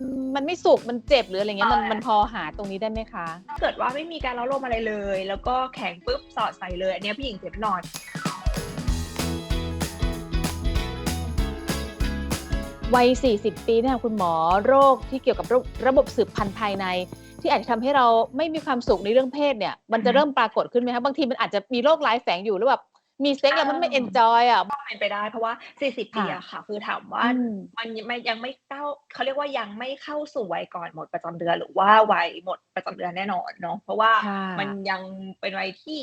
อืมมันไม่สุกมันเจ็บหรืออะไรเงี้ยมันใช่มันพอหาตรงนี้ได้ไหมคะ ถ้าเกิดว่าไม่มีการเล้าลมอะไรเลย แล้วก็แข็งปุ๊บสอดใส่เลย อันเนี้ยผู้หญิงเจ็บแน่นอน วัย 40 ปีเนี่ยคุณหมอโรคที่เกี่ยวกับระระบบสืบพันธุ์ภายใน ที่อาจจะทำให้เราไม่มีความสุขในเรื่องเพศเนี่ย มันจะอืมเริ่มปรากฏขึ้นไหมคะบางทีมันอาจจะมีโรคร้ายแฝงอยู่หรือแบบ มีเซ็กแล้วมันไม่อ่าเอนจอยอะเป็นไปได้เพราะว่า 40 ปีค่ะอะค่ะ คือถามว่าอืมมันยังไม่ยังไม่เข้าเขาเรียกว่ายังไม่เข้าสู่วัยก่อนหมดประจำเดือนหรือว่าวัยหมดประจำเดือนแน่นอนเนาะเพราะว่าค่ะมันยังเป็นวัยที่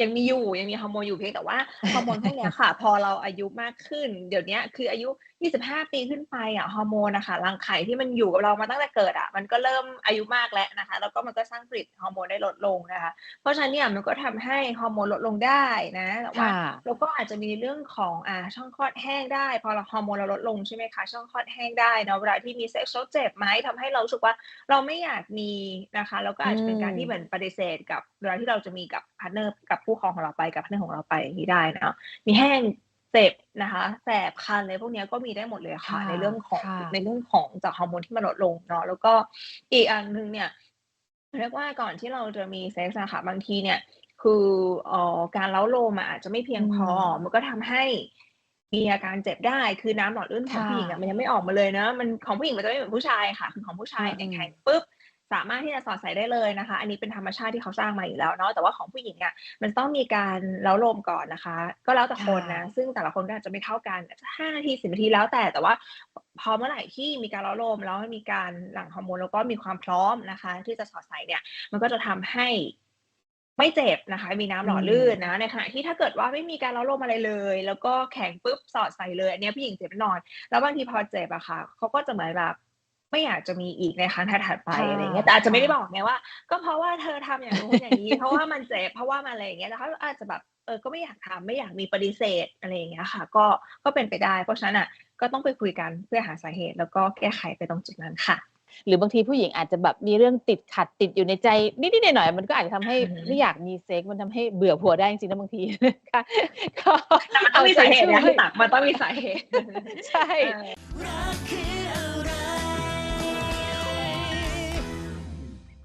ยังมีอยู่ยังมีฮอร์โมนอยู่เพียงแต่ว่าฮอร์โมนพวกเนี้ยค่ะ พอเราอายุมากขึ้น เดี๋ยวเนี้ยคืออายุ 25 ปีขึ้นไปอะฮอร์โมนนะคะรังไข่ที่มันอยู่กับเรามาตั้งแต่เกิดอะมันก็เริ่มอายุมากแล้วนะคะ แล้วก็มันก็สร้างผลิตฮอร์โมนได้ลดลงนะคะ เพราะฉะนั้นเนี่ยมันก็ทำให้ฮอร์โมนลดลงได้นะแต่ว่าค่ะแล้วก็อาจจะมีเรื่องของอ่าช่องคลอดแห้งได้ พอเราฮอร์โมนเราลดลงใช่ไหมคะช่องคลอดแห้งได้เนาะเวลาที่มีเซ็กซ์แล้วเจ็บไหมทำให้เรารู้สึกว่าเราไม่อยากมีนะคะ แล้วก็อาจจะเป็นการที่อืมเหมือนปฏิเสธกับเวลาที่เราจะมีกับพาร์ทเนอร์กับคู่ครองของเราไปกับพาร์ทเนอร์ของเราไปอย่างนี้ได้เนาะมีแห้ง เจ็บนะคะแสบคันอะไรพวกเนี้ยก็มีได้หมดเลยค่ะค่ะในเรื่องของค่ะในเรื่องของจากฮอร์โมนที่มันลดลงเนาะแล้วก็อีกอันหนึ่งเนี่ยเรียกว่าก่อนที่เราจะมีเซ็กซ์อะค่ะบางทีเนี่ย คือเอ่อการเล้าโลมอะอาจจะไม่เพียงพออมมันก็ทำให้มีอาการเจ็บได้คือน้ำหลอดเลือดของค่ะผู้หญิงอะมันยังไม่ออกมาเลยเนอะมันของผู้หญิงมันจะไม่เหมือนผู้ชายค่ะ คือของผู้ชายเนี่ยอืมแข็งปุ๊บ สามารถที่จะสอดใส่ได้เลยนะคะ อันนี้เป็นธรรมชาติที่เขาสร้างมาอยู่แล้วเนาะ แต่ว่าของผู้หญิงอะมันต้องมีการเล้าโลมก่อนนะคะ ก็แล้วแต่คนนะ ซึ่งแต่ละคนก็อาจจะไม่เท่ากันอาจจะห้านาทีสิบนาทีแล้วแต่ แต่ว่าพอเมื่อไหร่ที่มีการเล้าโลมแล้วมีการหลั่งฮอร์โมนแล้วก็มีความพร้อมนะคะ ที่จะสอดใส่เนี่ย มันก็จะทำให้ไม่เจ็บนะคะ มีน้ำหล่อลื่นนะในขณะที่ถ้าเกิดว่าไม่มีการเล้าลมอะไรเลย แล้วก็แข็งปุ๊บสอดใส่เลยอันเนี้ยผู้หญิงเจ็บแน่นอน แล้วบางทีพอเจ็บอะค่ะเขาก็จะเหมือนแบบ ไม่อยากจะมีอีกในครั้งถัดๆไปค่ะอะไรเงี้ยแต่อาจจะไม่ได้ค่ะบอกไงว่า ก็เพราะว่าเธอทำอย่างนู้นอย่างนี้ เพราะว่ามันเจ็บเพราะว่ามันอะไรอย่างเงี้ยแล้วเขาอาจจะแบบเออก็ไม่อยากทำไม่อยากมีปฏิเสธอะไรอย่างเงี้ยค่ะ ก็ก็เป็นไปได้ เพราะฉะนั้นอะก็ต้องไปคุยกันเพื่อหาสาเหตุ แล้วก็แก้ไขไปตรงจุดนั้นค่ะ หรือบางทีผู้หญิงอาจจะแบบมีเรื่องติดขัดติดอยู่ในใจนิดๆหน่อยๆมันก็อาจจะทำให้อือฮึไม่อยากมีเซ็กซ์มันทำให้เบื่อผัวได้จริงๆนะบางทีนะคะก็แต่มันต้องมีสาเหตุนะช่วยพี่ตักมันต้องมีสาเหตุใช่เออ